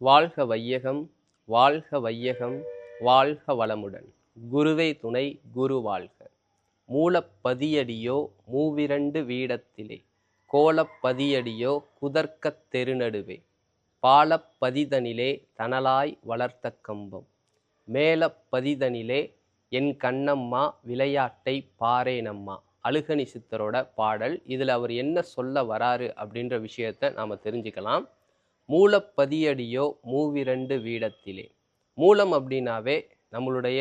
வாழ்க வையகம் வாழ்க வையகம் வாழ்க வளமுடன். குருவே துணை குரு வாழ்க. மூலப்பதியடியோ மூவிரண்டு வீடத்திலே கோலப்பதியடியோ குதர்க்கத் தெருநடுவே பாலப்பதிதனிலே தனலாய் வளர்த்த கம்பம். மேலப்பதிதனிலே என் கண்ணம்மா விளையாட்டை பாரேனம்மா அழுகனி சித்தரோட பாடல். இதில் அவர் என்ன சொல்ல வராரு அப்படின்ற விஷயத்தை நாம் தெரிஞ்சுக்கலாம். மூலப்பதியடியோ மூவிரண்டு வீடத்திலே. மூலம் அப்படின்னாவே நம்மளுடைய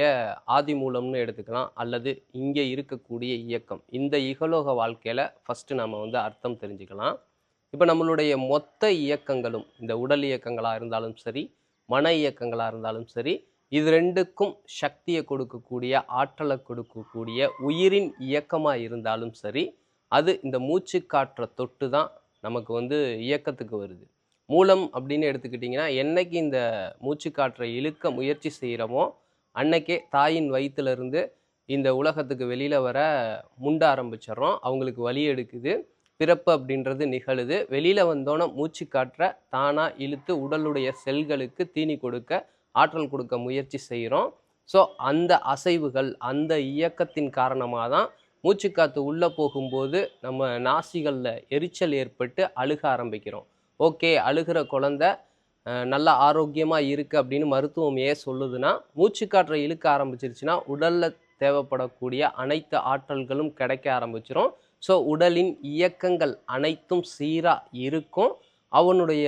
ஆதி மூலம்னு எடுத்துக்கலாம். அல்லது இங்கே இருக்கக்கூடிய இயக்கம். இந்த இகலோக வாழ்க்கையில் ஃபஸ்ட்டு நம்ம வந்து அர்த்தம் தெரிஞ்சுக்கலாம். இப்போ நம்மளுடைய மொத்த இயக்கங்களும் இந்த உடல் இயக்கங்களாக இருந்தாலும் சரி மன இயக்கங்களாக இருந்தாலும் சரி இது ரெண்டுக்கும் சக்தியை கொடுக்கக்கூடிய ஆற்றலை கொடுக்கக்கூடிய உயிரின் இயக்கமாக இருந்தாலும் சரி அது இந்த மூச்சு காற்றை தொட்டு தான் நமக்கு வந்து இயக்கத்துக்கு வருது. மூலம் அப்படின்னு எடுத்துக்கிட்டிங்கன்னா என்னைக்கு இந்த மூச்சு காற்றை இழுக்க முயற்சி செய்கிறோமோ அன்னைக்கே தாயின் வயிற்றுலேருந்து இந்த உலகத்துக்கு வெளியில் வர முண்ட ஆரம்பிச்சிடுறோம். அவங்களுக்கு வலி எடுக்குது. பிறப்பு அப்படின்றது நிகழுது. வெளியில் வந்தோன்னே மூச்சு காற்றை தானாக இழுத்து உடலுடைய செல்களுக்கு தீனி கொடுக்க ஆற்றல் கொடுக்க முயற்சி செய்கிறோம் ஸோ அந்த அசைவுகள் அந்த இயக்கத்தின் காரணமாக தான் மூச்சுக்காற்று உள்ளே போகும்போது நம்ம நாசிகளில் எரிச்சல் ஏற்பட்டு அழுக ஆரம்பிக்கிறோம். ஓகே அழுகிற குழந்த நல்லா ஆரோக்கியமாக இருக்குது அப்படின்னு மருத்துவம் ஏன் சொல்லுதுன்னா மூச்சுக்காற்றை இழுக்க ஆரம்பிச்சிருச்சுன்னா உடலில் தேவைப்படக்கூடிய அனைத்து ஆற்றல்களும் கிடைக்க ஆரம்பிச்சிரும். ஸோ உடலின் இயக்கங்கள் அனைத்தும் சீராக இருக்கும். அவனுடைய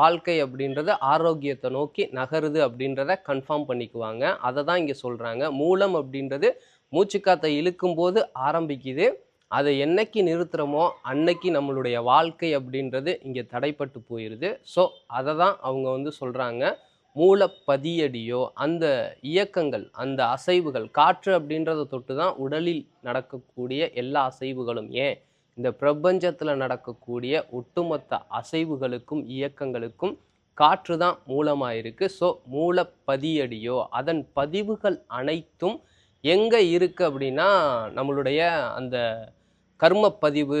வாழ்க்கை அப்படின்றது ஆரோக்கியத்தை நோக்கி நகருது அப்படின்றத கன்ஃபார்ம் பண்ணிக்குவாங்க. அதை தான் இங்கே சொல்கிறாங்க மூலம் அப்படின்றது மூச்சுக்காத்தை இழுக்கும் போது ஆரம்பிக்குது. அதை என்னைக்கு நிறுத்துகிறோமோ அன்னைக்கு நம்மளுடைய வாழ்க்கை அப்படின்றது இங்கே தடைப்பட்டு போயிடுது ஸோ அதை தான் அவங்க வந்து சொல்கிறாங்க மூலப்பதியடியோ அந்த இயக்கங்கள் அந்த அசைவுகள் காற்று அப்படின்றத தொட்டு தான் உடலில் நடக்கக்கூடிய எல்லா அசைவுகளும் ஏன்? இந்த பிரபஞ்சத்தில் நடக்கக்கூடிய ஒட்டுமொத்த அசைவுகளுக்கும் இயக்கங்களுக்கும் காற்று தான் மூலமாக இருக்குது ஸோ மூலப்பதியடியோ அதன் பதிவுகள் அனைத்தும் எங்கே இருக்குது அப்படின்னா நம்மளுடைய அந்த கர்மப்பதிவு பதிவு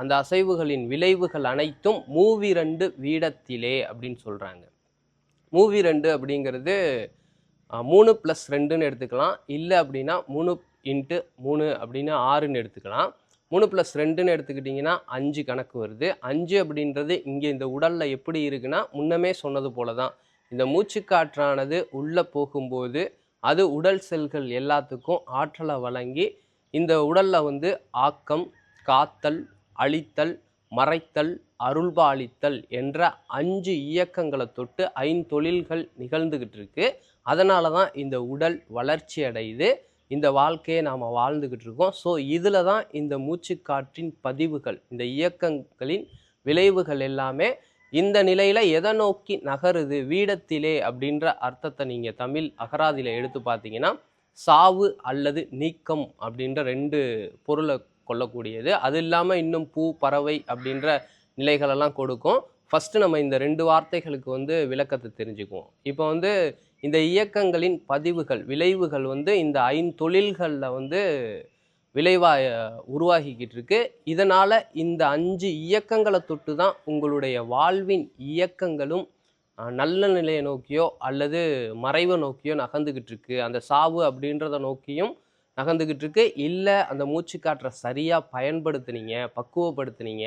அந்த அசைவுகளின் விளைவுகள் அனைத்தும் மூவிரண்டு வீடத்திலே அப்படின்னு சொல்கிறாங்க மூவி ரெண்டு அப்படிங்கிறது மூணு ப்ளஸ் ரெண்டுன்னு எடுத்துக்கலாம். இல்லை அப்படின்னா மூணு இன்ட்டு மூணு அப்படின்னு ஆறுன்னு எடுத்துக்கலாம். மூணு ப்ளஸ் ரெண்டுன்னு எடுத்துக்கிட்டிங்கன்னா அஞ்சு கணக்கு வருது. அஞ்சு அப்படின்றது இங்கே இந்த உடலில் எப்படி இருக்குன்னா முன்னமே சொன்னது போல தான் இந்த மூச்சுக்காற்றானது உள்ளே போகும்போது அது உடல் செல்கள் எல்லாத்துக்கும் ஆற்றலை வழங்கி இந்த உடலில் வந்து ஆக்கம் காத்தல் அழித்தல் மறைத்தல் அருள்பாலித்தல் என்ற அஞ்சு இயக்கங்களை தொட்டு ஐந்தொழில்கள் நிகழ்ந்துக்கிட்டு இருக்கு அதனால தான் இந்த உடல் வளர்ச்சி அடையுது. இந்த வாழ்க்கையை நாம் வாழ்ந்துக்கிட்டு இருக்கோம். ஸோ இதில் தான் இந்த மூச்சுக்காற்றின் பதிவுகள் இந்த இயக்கங்களின் விளைவுகள் எல்லாமே இந்த நிலையில் எதை நோக்கி நகருது வீடத்திலே அப்படின்ற அர்த்தத்தை நீங்கள் தமிழ் அகராதியில் எடுத்து பார்த்தீங்கன்னா சாவு அல்லது நீக்கம் அப்படின்ற ரெண்டு பொருளை கொள்ளக்கூடியது. அது இல்லாமல் இன்னும் பூ பறவை அப்படின்ற நிலைகளெல்லாம் கொடுக்கும். ஃபஸ்ட்டு நம்ம இந்த ரெண்டு வார்த்தைகளுக்கு வந்து விளக்கத்தை தெரிஞ்சுக்குவோம். இப்போ வந்து இந்த இயக்கங்களின் பதிவுகள் விளைவுகள் வந்து இந்த ஐந்தொழில்களில் வந்து விளைவாக உருவாகிக்கிட்டு இருக்கு இதனால் இந்த அஞ்சு இயக்கங்களை தொட்டு தான் உங்களுடைய வாழ்வின் இயக்கங்களும் நல்ல நிலையை நோக்கியோ அல்லது மறைவை நோக்கியோ நகர்ந்துக்கிட்டு இருக்கு அந்த சாவு அப்படின்றத நோக்கியும் நகர்ந்துக்கிட்டு இருக்கு இல்லை அந்த மூச்சு காற்றை சரியாக பயன்படுத்துனீங்க பக்குவப்படுத்துனீங்க.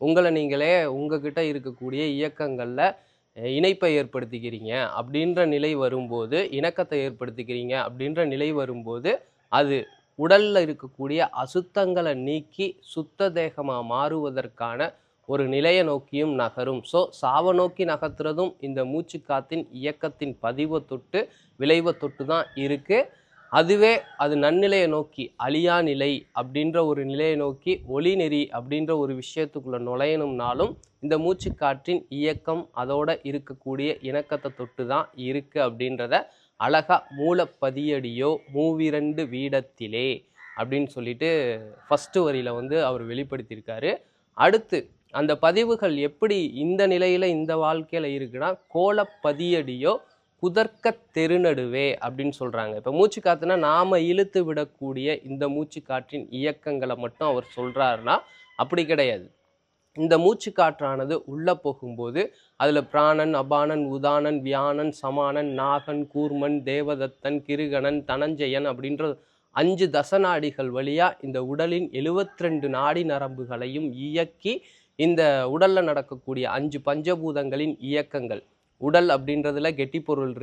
உங்களை நீங்களே உங்ககிட்ட இருக்கக்கூடிய இயக்கங்களில் இணைப்பை ஏற்படுத்திக்கிறீங்க அப்படின்ற நிலை வரும்போது இணக்கத்தை ஏற்படுத்திக்கிறீங்க அப்படின்ற நிலை வரும்போது அது உடலில் இருக்கக்கூடிய அசுத்தங்களை நீக்கி சுத்த தேகமாக மாறுவதற்கான ஒரு நிலையை நோக்கியும் நகரும். ஸோ சாவை நோக்கி நகர்த்துறதும் இந்த மூச்சுக்காத்தின் இயக்கத்தின் பதிவை தொட்டு விளைவை தொட்டு தான் இருக்குது அதுவே அது நன்னிலையை நோக்கி அழியா நிலை அப்படின்ற ஒரு நிலையை நோக்கி ஒளி நெறி அப்படின்ற ஒரு விஷயத்துக்குள்ளே நுழையணும்னாலும் இந்த மூச்சுக்காற்றின் இயக்கம் அதோட இருக்கக்கூடிய இணக்கத்தை தொட்டு தான் இருக்குது அப்படின்றத அழகா மூலப்பதியடியோ மூவிரண்டு வீடத்திலே அப்படின்னு சொல்லிட்டு ஃபஸ்ட்டு வரியில் வந்து அவர் வெளிப்படுத்தியிருக்காரு. அடுத்து அந்த பதிவுகள் எப்படி இந்த நிலையில் இந்த வாழ்க்கையில் இருக்குன்னா கோலப்பதியடியோ குதர்க்க தெருநடுவே அப்படின்னு சொல்கிறாங்க இப்போ மூச்சு காற்றுனா நாம் இழுத்து விடக்கூடிய இந்த மூச்சு காற்றின் இயக்கங்களை மட்டும் அவர் சொல்கிறாருன்னா அப்படி கிடையாது. இந்த மூச்சு காற்றானது உள்ளே போகும்போது அதில் பிராணன் அபானன் உதானன் வியானன் சமானன் நாகன் கூர்மன் தேவதத்தன் கிருகணன் தனஞ்சயன் அப்படின்ற அஞ்சு தசநாடிகள் வழியாக இந்த உடலின் 72 நாடி நரம்புகளையும் இயக்கி இந்த உடலில் நடக்கக்கூடிய அஞ்சு பஞ்சபூதங்களின் இயக்கங்கள். உடல் அப்படின்றதுல கெட்டி பொருள்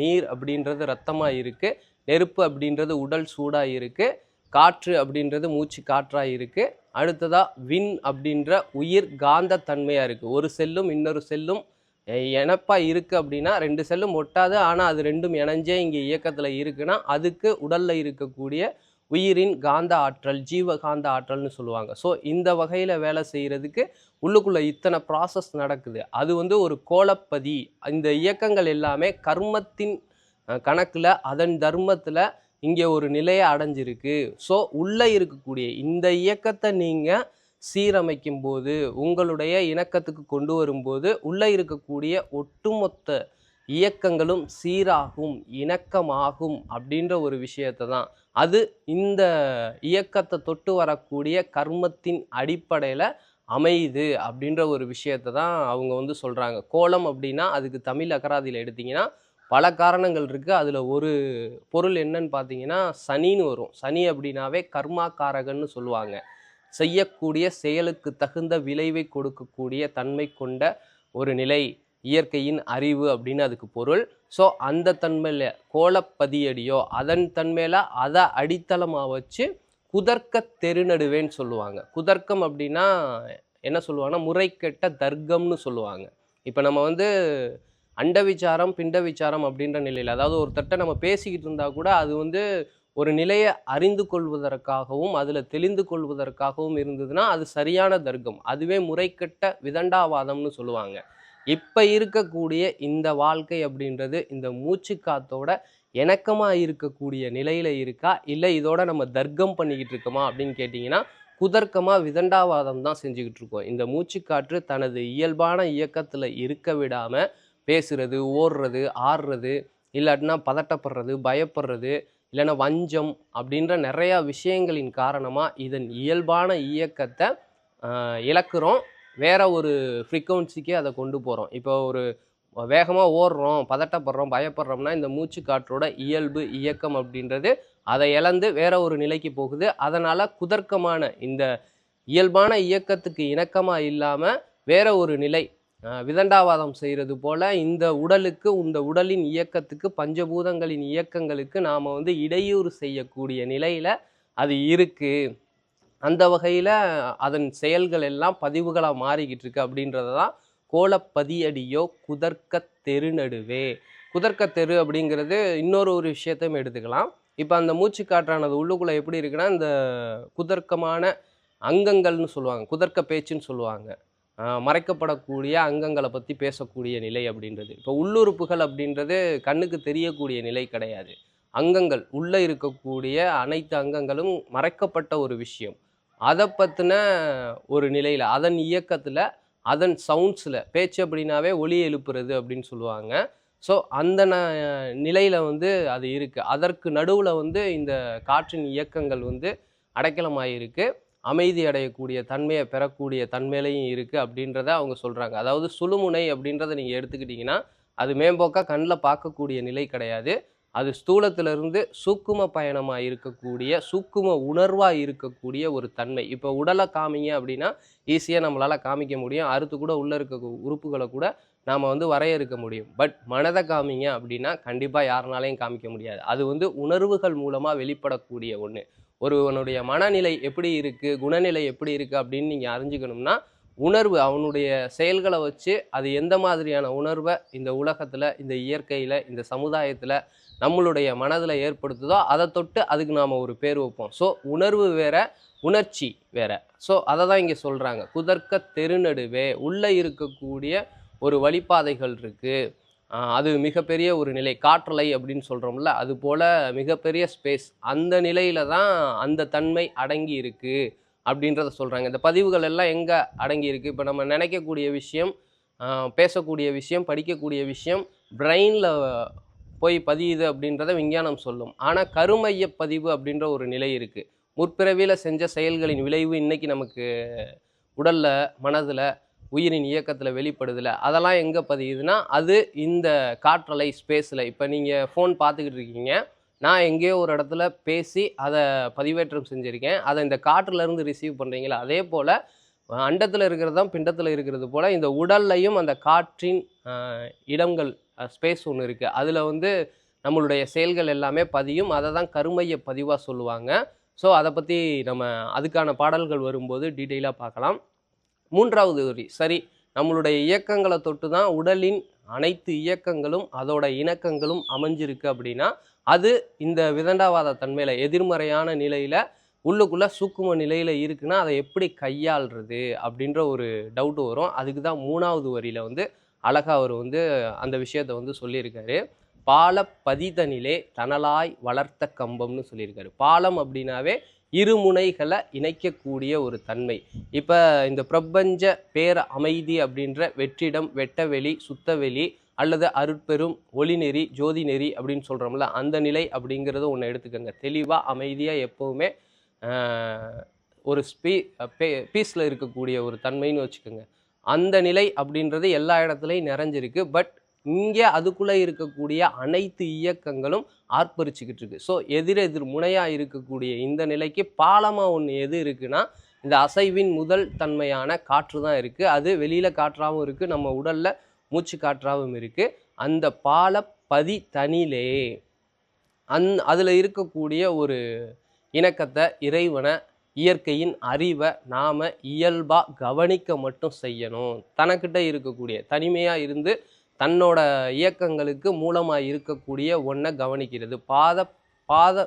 நீர் அப்படின்றது ரத்தமாக இருக்குது நெருப்பு அப்படின்றது உடல் சூடாக இருக்குது காற்று அப்படின்றது மூச்சு காற்றாக இருக்குது அடுத்ததாக விண் அப்படின்ற உயிர் காந்த தன்மையாக இருக்குது ஒரு செல்லும் இன்னொரு செல்லும் இணப்பாக இருக்குது அப்படின்னா ரெண்டு செல்லும் ஒட்டாது. ஆனால் அது ரெண்டும் இணைஞ்சே இங்கே இயக்கத்தில் இருக்குன்னா அதுக்கு உடலில் இருக்கக்கூடிய உயிரின் காந்த ஆற்றல் ஜீவ காந்த ஆற்றல்னு சொல்லுவாங்க. ஸோ இந்த வகையில் வேலை செய்கிறதுக்கு உள்ளுக்குள்ளே இத்தனை ப்ராசஸ் நடக்குது. அது வந்து ஒரு கோலப்பதி. இந்த இயக்கங்கள் எல்லாமே கர்மத்தின் கணக்கில் அதன் தர்மத்தில் இங்கே ஒரு நிலையை அடைஞ்சிருக்கு. ஸோ உள்ளே இருக்கக்கூடிய இந்த இயக்கத்தை நீங்கள் சீரமைக்கும் போது உங்களுடைய இணக்கத்துக்கு கொண்டு வரும்போது உள்ளே இருக்கக்கூடிய ஒட்டுமொத்த இயக்கங்களும் சீராகும் இணக்கமாகும் அப்படின்ற ஒரு விஷயத்தை தான் அது இந்த இயக்கத்தை தொட்டு வரக்கூடிய கர்மத்தின் அடிப்படையில் அமையுது அப்படின்ற ஒரு விஷயத்தை தான் அவங்க வந்து சொல்கிறாங்க கோலம் அப்படின்னா அதுக்கு தமிழ் அகராதியில் எடுத்திங்கன்னா பல காரணங்கள் இருக்குது அதில் ஒரு பொருள் என்னன்னு பார்த்தீங்கன்னா சனின்னு வரும். சனி அப்படின்னாவே கர்மாக்காரகன்னு சொல்லுவாங்க. செய்யக்கூடிய செயலுக்கு தகுந்த விளைவை கொடுக்கக்கூடிய தன்மை கொண்ட ஒரு நிலை. இயற்கையின் அறிவு அப்படின்னு அதுக்கு பொருள். ஸோ அந்த தன்மையில் கோலப்பதியடியோ அதன் தன்மையில் அதை அடித்தளமாக வச்சு குதர்க்க தெருநடுவேன்னு சொல்லுவாங்க. குதர்க்கம் அப்படின்னா என்ன சொல்லுவாங்கன்னா முறைக்கெட்ட தர்க்கம்னு சொல்லுவாங்க. இப்போ நம்ம வந்து அண்ட விசாரம் பிண்ட விசாரம் அப்படின்ற நிலையில் அதாவது ஒருத்தட்ட நம்ம பேசிக்கிட்டு இருந்தால் கூட அது வந்து ஒரு நிலையை அறிந்து கொள்வதற்காகவும் அதில் தெளிந்து கொள்வதற்காகவும் இருந்ததுன்னா அது சரியான தர்க்கம். அதுவே முறைகெட்ட விதண்டாவாதம்னு சொல்லுவாங்க. இப்போ இருக்கக்கூடிய இந்த வாழ்க்கை அப்படின்றது இந்த மூச்சு காத்தோட இணக்கமாக இருக்கக்கூடிய நிலையில் இருக்கா? இல்லை இதோட நம்ம தர்க்கம் பண்ணிக்கிட்டு இருக்கோமா? அப்படின்னு கேட்டிங்கன்னா குதர்க்கமாக விதண்டாவாதம் தான் செஞ்சுக்கிட்டு இருக்கோம். இந்த மூச்சுக்காற்று தனது இயல்பான இயக்கத்தில் இருக்க விடாமல் பேசுறது ஓடுறது ஆடுறது இல்லாட்டினா பதட்டப்படுறது பயப்படுறது இல்லைன்னா வஞ்சம் அப்படின்ற நிறையா விஷயங்களின் காரணமாக இதன் இயல்பான இயக்கத்தை இழக்கிறோம். வேறு ஒரு ஃப்ரீக்குவன்சிக்கே அதை கொண்டு போகிறோம் இப்போ ஒரு வேகமாக ஓடுறோம் பதட்டப்படுறோம் பயப்படுறோம்னா இந்த மூச்சு காற்றோட இயல்பு இயக்கம் அப்படின்றது அதை இழந்து வேற ஒரு நிலைக்கு போகுது. அதனால் குதர்க்கமான இந்த இயல்பான இயக்கத்துக்கு இணக்கமாக இல்லாமல் வேற ஒரு நிலை விதண்டாவாதம் செய்கிறது போல் இந்த உடலுக்கு இந்த உடலின் இயக்கத்துக்கு பஞ்சபூதங்களின் இயக்கங்களுக்கு நாம் வந்து இடையூறு செய்யக்கூடிய நிலையில் அது இருக்குது அந்த வகையில் அதன் செயல்கள் எல்லாம் பதிவுகளாக மாறிக்கிட்டு இருக்கு அப்படின்றது தான் கோலப்பதியடியோ குதர்க்க தெருநடுவே. குதர்க்க தெரு அப்படிங்கிறது இன்னொரு ஒரு விஷயத்தையும் எடுத்துக்கலாம். இப்போ அந்த மூச்சு காற்றானது உள்ளுக்குள்ளே எப்படி இருக்குன்னா இந்த குதர்க்கமான அங்கங்கள்னு சொல்லுவாங்க. குதர்க்க பேச்சுன்னு சொல்லுவாங்க. மறைக்கப்படக்கூடிய அங்கங்களை பற்றி பேசக்கூடிய நிலை அப்படின்றது. இப்போ உள்ளுறுப்புகள் அப்படின்றது கண்ணுக்கு தெரியக்கூடிய நிலை கிடையாது. அங்கங்கள் உள்ளே இருக்கக்கூடிய அனைத்து அங்கங்களும் மறைக்கப்பட்ட ஒரு விஷயம். அதை பற்றின ஒரு நிலையில் அதன் இயக்கத்தில் அதன் சவுண்ட்ஸில் பேச்சு அப்படின்னாவே ஒலி எழுப்புறது அப்படின்னு சொல்லுவாங்க. ஸோ அந்த ந நிலையில் வந்து அது இருக்குது அதற்கு நடுவில் வந்து இந்த காற்றின் இயக்கங்கள் வந்து அடைக்கலமாயிருக்கு. அமைதி அடையக்கூடிய தன்மையை பெறக்கூடிய தன்மையிலையும் இருக்குது அப்படின்றத அவங்க சொல்கிறாங்க அதாவது சுழுமுனை அப்படின்றத நீங்கள் எடுத்துக்கிட்டிங்கன்னா அது மேம்போக்காக கண்ணில் பார்க்கக்கூடிய நிலை கிடையாது. அது ஸ்தூலத்திலிருந்து சூக்கும பயணமாக இருக்கக்கூடிய சூக்கும உணர்வாக இருக்கக்கூடிய ஒரு தன்மை. இப்போ உடலை காமிங்க அப்படின்னா ஈஸியாக நம்மளால் காமிக்க முடியும். அறுத்து கூட உள்ளே இருக்க உறுப்புகளை கூட நாம் வந்து வரையறுக்க முடியும். பட் மனதை காமிங்க அப்படின்னா கண்டிப்பாக யாருனாலையும் காமிக்க முடியாது. அது வந்து உணர்வுகள் மூலமாக வெளிப்படக்கூடிய ஒன்று ஒருவனுடைய மனநிலை எப்படி இருக்குது குணநிலை எப்படி இருக்குது அப்படின்னு நீங்கள் அறிஞ்சுக்கணும்னா உணர்வு அவனுடைய செயல்களை வச்சு அது எந்த மாதிரியான உணர்வை இந்த உலகத்தில் இந்த இயற்கையில் இந்த சமுதாயத்தில் நம்மளுடைய மனதில் ஏற்படுத்துதோ அதை தொட்டு அதுக்கு நாம் ஒரு பேர் வைப்போம். ஸோ உணர்வு வேற உணர்ச்சி வேற. ஸோ அதை தான் இங்கே சொல்கிறாங்க குதர்க்க தெருநடுவே உள்ளே இருக்கக்கூடிய ஒரு வழிப்பாதைகள் இருக்குது அது மிகப்பெரிய ஒரு நிலை. காற்றலை அப்படின்னு சொல்கிறோம்ல அது போல் மிகப்பெரிய ஸ்பேஸ் அந்த நிலையில் தான் அந்த தன்மை அடங்கி இருக்குது அப்படின்றத சொல்கிறாங்க இந்த பதிவுகள் எல்லாம் எங்கே அடங்கி இருக்குது இப்போ நம்ம நினைக்கக்கூடிய விஷயம் பேசக்கூடிய விஷயம் படிக்கக்கூடிய விஷயம் பிரெயினில் போய் பதியுது அப்படின்றத விஞ்ஞானம் சொல்லும். ஆனால் கருமைய பதிவு அப்படின்ற ஒரு நிலை இருக்குது முற்பிறவியில் செஞ்ச செயல்களின் விளைவு இன்றைக்கி நமக்கு உடலில் மனதில் உயிரின் இயக்கத்தில் வெளிப்படுதில்ல அதெல்லாம் எங்கே பதியுதுன்னா அது இந்த காற்றலை ஸ்பேஸில். இப்போ நீங்கள் ஃபோன் பார்த்துக்கிட்டு இருக்கீங்க. நான் எங்கேயோ ஒரு இடத்துல பேசி அதை பதிவேற்றம் செஞ்சுருக்கேன். அதை இந்த காற்றுலேருந்து ரிசீவ் பண்ணுறீங்களா அதே போல் அண்டத்தில் இருக்கிறது தான் பிண்டத்தில் இருக்கிறது போல் இந்த உடல்லையும் அந்த காற்றின் இடங்கள் ஸ்பேஸ் ஒன்று இருக்குது அதில் வந்து நம்மளுடைய செயல்கள் எல்லாமே பதியும். அதை தான் கருமைய பதிவாக சொல்லுவாங்க. ஸோ அதை பற்றி நம்ம அதுக்கான பாடல்கள் வரும்போது டீட்டெயிலாக பார்க்கலாம். மூன்றாவது வரி. சரி நம்மளுடைய இயக்கங்களை தொட்டு தான் உடலின் அனைத்து இயக்கங்களும் அதோட இணக்கங்களும் அமைஞ்சிருக்கு அப்படின்னா அது இந்த விதண்டாவாத தன்மையில் எதிர்மறையான நிலையில் உள்ளுக்குள்ளே சூக்கும நிலையில் இருக்குன்னா அதை எப்படி கையாள்றது அப்படின்ற ஒரு டவுட் வரும். அதுக்கு தான் மூணாவது வரியில் வந்து அழகா அவர் வந்து அந்த விஷயத்தை வந்து சொல்லியிருக்காரு. பால பதிதனிலே தனலாய் வளர்த்த கம்பம்னு சொல்லியிருக்காரு. பாலம் அப்படின்னாவே இருமுனைகளை இணைக்கக்கூடிய ஒரு தன்மை. இப்போ இந்த பிரபஞ்ச பேர அமைதி அப்படின்ற வெற்றிடம் வெட்டவெளி சுத்தவெளி அல்லது அருட்பெரும் ஒளிநெறி ஜோதி நெறி அப்படின்னு சொல்கிறோம்ல அந்த நிலை அப்படிங்கிறத ஒன்று எடுத்துக்கோங்க. தெளிவாக அமைதியாக எப்போவுமே ஒரு ஸ்பீ பீஸில் இருக்கக்கூடிய ஒரு தன்மைன்னு வச்சுக்கோங்க. அந்த நிலை அப்படின்றது எல்லா இடத்துலையும் நிறைஞ்சிருக்கு. பட் இங்கே அதுக்குள்ளே இருக்கக்கூடிய அனைத்து இயக்கங்களும் ஆர்ப்பரிச்சுக்கிட்டு இருக்கு. ஸோ எதிரெதிர் முனையாக இருக்கக்கூடிய இந்த நிலைக்கு பாலமாக ஒன்று எது இருக்குன்னா இந்த அசைவின் முதல் தன்மையான காற்று தான் இருக்குது அது வெளியில் காற்றாகவும் இருக்குது நம்ம உடலில் மூச்சு காற்றாகவும் இருக்குது அந்த பால பதி தனிலே. அந் அதில் இருக்கக்கூடிய ஒரு இணக்கத்தை இறைவனை இயற்கையின் அறிவை நாம் இயல்பாக கவனிக்க மட்டும் செய்யணும். தனக்கிட்ட இருக்கக்கூடிய தனிமையாக இருந்து தன்னோட இயக்கங்களுக்கு மூலமாக இருக்கக்கூடிய ஒன்றை கவனிக்கிறது. பாத பாத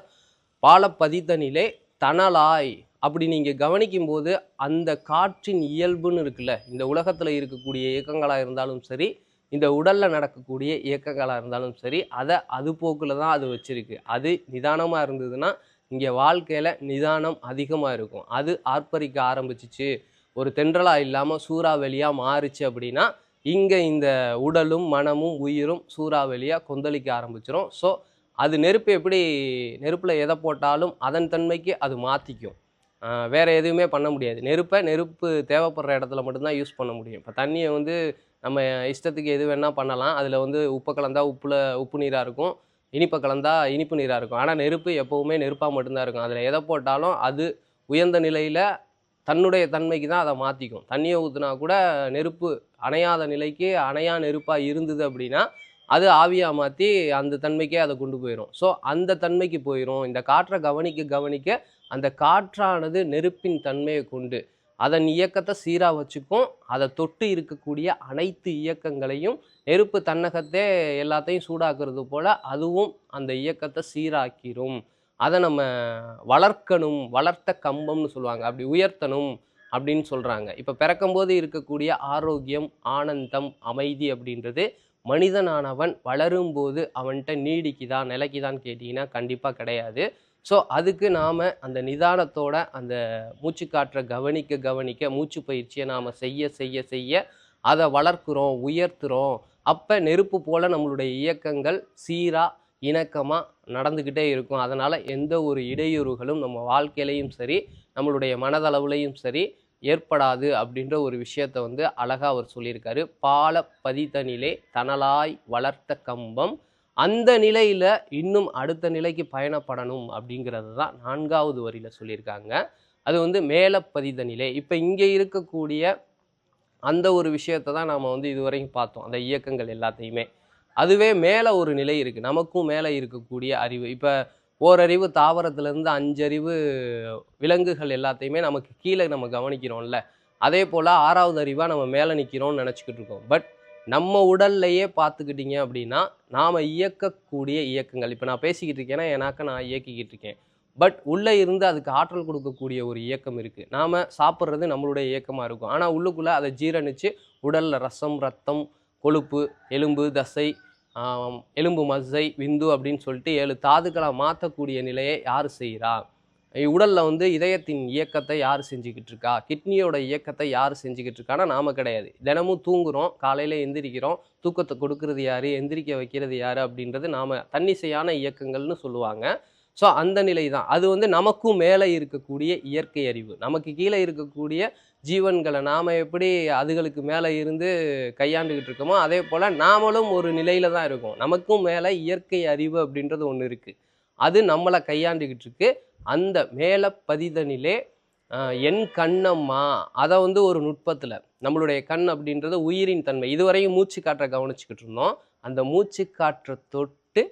பாலப்பதித்தனிலே தனலாய் அப்படி நீங்கள் கவனிக்கும்போது அந்த காற்றின் இயல்புன்னு இருக்குல்ல இந்த உலகத்தில் இருக்கக்கூடிய இயக்கங்களாக இருந்தாலும் சரி இந்த உடலில் நடக்கக்கூடிய இயக்கங்களாக இருந்தாலும் சரி அதை அது போக்கில் தான் அது வச்சுருக்கு. அது நிதானமாக இருந்ததுன்னா இங்கே வாழ்க்கையில் நிதானம் அதிகமாக இருக்கும். அது ஆர்ப்பரிக்க ஆரம்பிச்சிச்சு. ஒரு தென்றலாக இல்லாமல் சூறாவளியாக மாறுச்சு அப்படின்னா இங்கே இந்த உடலும் மனமும் உயிரும் சூறாவளியாக கொந்தளிக்க ஆரம்பிச்சிரும். ஸோ அது நெருப்பு எப்படி நெருப்பில் எதை போட்டாலும் அதன் தன்மைக்கு அது மாற்றிக்கும் வேறு எதுவுமே பண்ண முடியாது. நெருப்பை நெருப்பு தேவைப்படுற இடத்துல மட்டும்தான் யூஸ் பண்ண முடியும். இப்போ தண்ணியை வந்து நம்ம இஷ்டத்துக்கு எது வேணால் பண்ணலாம். அதில் வந்து உப்பு கலந்தா உப்பில் உப்பு நீராக இருக்கும். இனிப்பை கலந்தால் இனிப்பு நீராக இருக்கும். ஆனால் நெருப்பு எப்போவுமே நெருப்பாக மட்டும்தான் இருக்கும். அதில் எதை போட்டாலும் அது உயர்ந்த நிலையில் தன்னுடைய தன்மைக்கு தான் அதை மாற்றிக்கும் தண்ணியை ஊற்றினா கூட நெருப்பு அணையாத நிலைக்கு அணையா நெருப்பாக இருந்தது அப்படின்னா அது ஆவியாக மாற்றி அந்த தன்மைக்கே அதை கொண்டு போயிடும் ஸோ அந்த தன்மைக்கு போயிடும் இந்த காற்றை கவனிக்க கவனிக்க அந்த காற்றானது நெருப்பின் தன்மையை கொண்டு அதன் இயக்கத்தை சீராக வச்சுக்கும். அதை தொட்டு இருக்கக்கூடிய அனைத்து இயக்கங்களையும் நெருப்பு தன்னகத்தே எல்லாத்தையும் சூடாக்குறது போல் அதுவும் அந்த இயக்கத்தை சீராக்கிரும். அதை நம்ம வளர்க்கணும் வளர்த்த கம்பம்னு சொல்லுவாங்க. அப்படி உயர்த்தணும் அப்படின்னு சொல்கிறாங்க இப்போ பிறக்கும்போது இருக்கக்கூடிய ஆரோக்கியம் ஆனந்தம் அமைதி அப்படின்றது மனிதனானவன் வளரும்போது அவன்கிட்ட நீடிக்குதா நிலைக்குதான்னு கேட்டிங்கன்னா கண்டிப்பாக கிடையாது. ஸோ அதுக்கு நாம் அந்த நிதானத்தோட அந்த மூச்சு காற்றை கவனிக்க கவனிக்க மூச்சு பயிற்சியை நாம் செய்ய செய்ய செய்ய அதை வளர்க்குறோம் உயர்த்துறோம். அப்போ நெருப்பு போல் நம்மளுடைய இயக்கங்கள் சீராக இணக்கமாக நடந்துக்கிட்டே இருக்கும். அதனால் எந்த ஒரு இடையூறுகளும் நம்ம வாழ்க்கையிலையும் சரி நம்மளுடைய மனதளவுலையும் சரி ஏற்படாது அப்படின்ற ஒரு விஷயத்தை வந்து அழகாக அவர் சொல்லியிருக்காரு. பால பதித்தனிலே தனலாய் வளர்த்த கம்பம் அந்த நிலையில் இன்னும் அடுத்த நிலைக்கு பயணப்படணும் அப்படிங்கிறது தான் நான்காவது வரியில் சொல்லியிருக்காங்க. அது வந்து மேலே பதித்த நிலை இப்போ இங்கே இருக்கக்கூடிய அந்த ஒரு விஷயத்தை தான் நாம் வந்து இதுவரையும் பார்த்தோம். அந்த இயக்கங்கள் எல்லாத்தையுமே. அதுவே மேலே ஒரு நிலை இருக்குது நமக்கும் மேலே இருக்கக்கூடிய அறிவு. இப்போ ஓரறிவு தாவரத்துலேருந்து அஞ்சறிவு விலங்குகள் எல்லாத்தையுமே நமக்கு கீழே நம்ம கவனிக்கிறோம்ல. அதே போல் ஆறாவது அறிவாக நம்ம மேலே நிற்கிறோம்னு நினச்சிக்கிட்டு இருக்கோம். பட் நம்ம உடல்லையே பார்த்துக்கிட்டிங்க அப்படின்னா நாம் இயக்கக்கூடிய இயக்கங்கள். இப்போ நான் பேசிக்கிட்டு இருக்கேன்னா என்னாக்க நான் இயக்கிக்கிட்டு இருக்கேன். பட் உள்ளே இருந்து அதுக்கு ஆற்றல் கொடுக்கக்கூடிய ஒரு இயக்கம் இருக்குது நாம் சாப்பிட்றது நம்மளுடைய இயக்கமாக இருக்கும். ஆனால் உள்ளுக்குள்ளே அதை ஜீரணித்து உடலில் ரசம் ரத்தம் கொழுப்பு எலும்பு தசை எலும்பு மசை விந்து அப்படின்னு சொல்லிட்டு ஏழு தாதுக்களை மாற்றக்கூடிய நிலையை யார் செய்கிறா உடலில் வந்து இதயத்தின் இயக்கத்தை யார் செஞ்சுக்கிட்டு இருக்கா? கிட்னியோட இயக்கத்தை யார் செஞ்சுக்கிட்டு இருக்கான்னா நாம் கிடையாது. தினமும் தூங்குகிறோம் காலையில் எந்திரிக்கிறோம் தூக்கத்தை கொடுக்கறது யார் எந்திரிக்க வைக்கிறது யார் அப்படின்றது நாம் தன்னிசையான இயக்கங்கள்னு சொல்லுவாங்க. ஸோ அந்த நிலை தான் அது வந்து நமக்கும் மேலே இருக்கக்கூடிய இயற்கை அறிவு. நமக்கு கீழே இருக்கக்கூடிய ஜீவன்களை நாம் எப்படி அதுகளுக்கு மேலே இருந்து கையாண்டுக்கிட்டு இருக்கோமோ அதே போல் நாமளும் ஒரு நிலையில் தான் இருக்கோம். நமக்கும் மேலே இயற்கை அறிவு அப்படின்றது ஒன்று இருக்குது அது நம்மளை கையாண்டுக்கிட்டு இருக்கு. அந்த மேலே பதிதனிலே என் கண்ணம்மா அதை வந்து ஒரு நுட்பத்தில் நம்மளுடைய கண் அப்படின்றது உயிரின் தன்மை. இதுவரையும் மூச்சு காற்றை கவனிச்சுக்கிட்டு இருந்தோம். அந்த மூச்சு காற்றை தொட்டு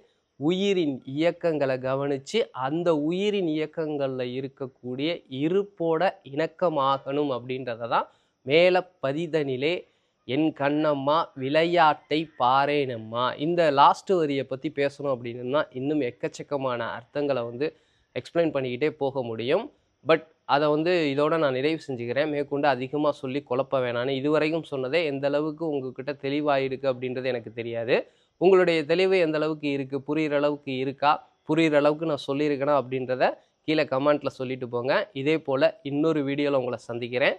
உயிரின் இயக்கங்களை கவனித்து அந்த உயிரின் இயக்கங்களில் இருக்கக்கூடிய இருப்போட இணக்கமாகணும் அப்படின்றத தான் மேலே பதிதனிலே என் கண்ணம்மா விளையாட்டை பாரேனம்மா. இந்த லாஸ்ட் வரியை பற்றி பேசணும் அப்படின்னா இன்னும் எக்கச்சக்கமான அர்த்தங்களை வந்து எக்ஸ்பிளைன் பண்ணிக்கிட்டே போக முடியும். பட் அதை வந்து இதோட நான் நிறைவு செஞ்சுக்கிறேன். மேற்கொண்டு அதிகமாக சொல்லி குழப்ப வேணான்னு இதுவரைக்கும் சொன்னதே எந்த அளவுக்கு உங்ககிட்ட தெளிவாயிருக்கு அப்படின்றது எனக்கு தெரியாது. உங்களுடைய தெளிவு எந்த அளவுக்கு இருக்குது புரிகிற அளவுக்கு இருக்கா புரிகிற அளவுக்கு நான் சொல்லியிருக்கேனா அப்படின்றத கீழே கமெண்ட்டில் சொல்லிட்டு போங்க. இதே போல் இன்னொரு வீடியோவில் உங்களை சந்திக்கிறேன்.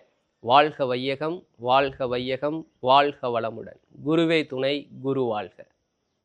வாழ்க வையகம் வாழ்க வையகம் வாழ்க வளமுடன். குருவே துணை குரு வாழ்க.